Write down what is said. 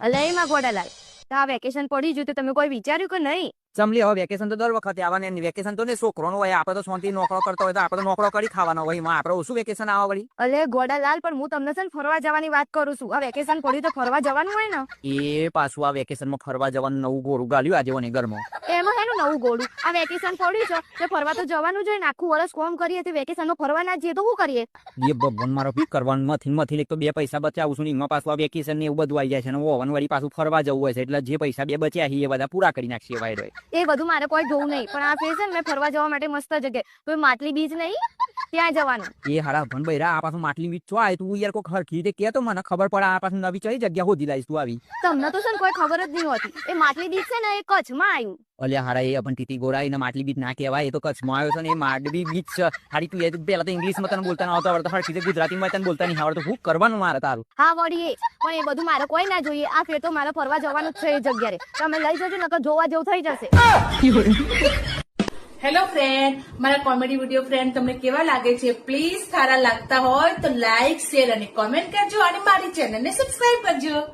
અલે એમાં ગોડાલાલ તો આ વેકેશન પડી ગયું તો તમે કોઈ વિચાર્યું કે નહીં? સમલી હવે વેકેશન તો દર વખતે આવવાને વેકેશન તો ને છોકરોનું હોય આપણે તો શાંતિ નોકરો કરતો હોય તો આપણે તો નોકરો કરી ખાવાનો હોય એમાં આપણે ઓછું વેકેશન આવવા વળી. અલે ગોડાલાલ પણ હું તમને છે ને ફરવા જવાની વાત કરું છું. આ વેકેશન પડ્યું તો ફરવા જવાનું હોય ને? એ પાછું આ વેકેશનમાં ફરવા જવાનું નવું ગોરું ગાલ્યું આજે મને ઘરમાં. નવું ગોળું. આ વેકેશન પડ્યું છે. તે ફરવા તો જવાનું જોઈએ આખું વર્ષ કોમ કરીએ તે વેકેશનમાં ફરવા ના જઈએ તો શું કરીએ? એ ભગવાન મારો ભીખ કરવાનું નથી. નથી એક તો બે પૈસા બચાવું છું ને એમાં પાછું આ વેકેશન ને એવું બધું આવી જાય છે. ને ઓવન વળી પાછું ફરવા જવું હોય છે. એટલે જે પૈસા બે બચ્યા છે એ બધા પૂરા કરી નાખીએ વાયરો એ બધું મારે કોઈ જોવું નહીં. પણ આ ફેશન મેં ફરવા જવા માટે મસ્ત જગ્યાએ. તો માટલી બીચ નહીં? ત્યાં જવાનું. એ હારા ભન બૈરા આ પાછું માટલી બીચ છો આય તું? યાર કોઈ હરખી રીતે કે તો મને ખબર પડે આ પાછું નવી કઈ જગ્યા હોધી લાવીશ તું આવી. તમને તો છે કોઈ ખબર જ નહીં હોતી. એ માટલી બીચ છે ને એ કચ્છમાં આવ્યું અલ્યા હારા એ અપન તીતી ગોરા એને માટલી બીચ ના કહેવાય એ તો કચ્છમાં આવ્યો છે ને એ માંડવી બીચ હારી તું એ પેલા તો ઇંગ્લિશમાં તને બોલતા ના આવતો આવડતો હરખી રીતે ગુજરાતીમાં તને બોલતા નહીં આવડતું. હું કરવાનું મારે તારું? હા વળી પણ એ બધું મારે કોઈ ના જોઈએ. આ ફેર તો મારે ફરવા જવાનું જ છે એ જગ્યાએ. તમે લઈ જજો નકર જોવા જેવું થઈ જશે. હેલો ફ્રેન્ડ મારા કોમેડી વીડિયો ફ્રેન્ડ તમને કેવા લાગે છે? પ્લીઝ સારા લાગતા હોય તો લાઈક શેર અને કોમેન્ટ કરજો અને મારી ચેનલને સબસ્ક્રાઇબ કરજો.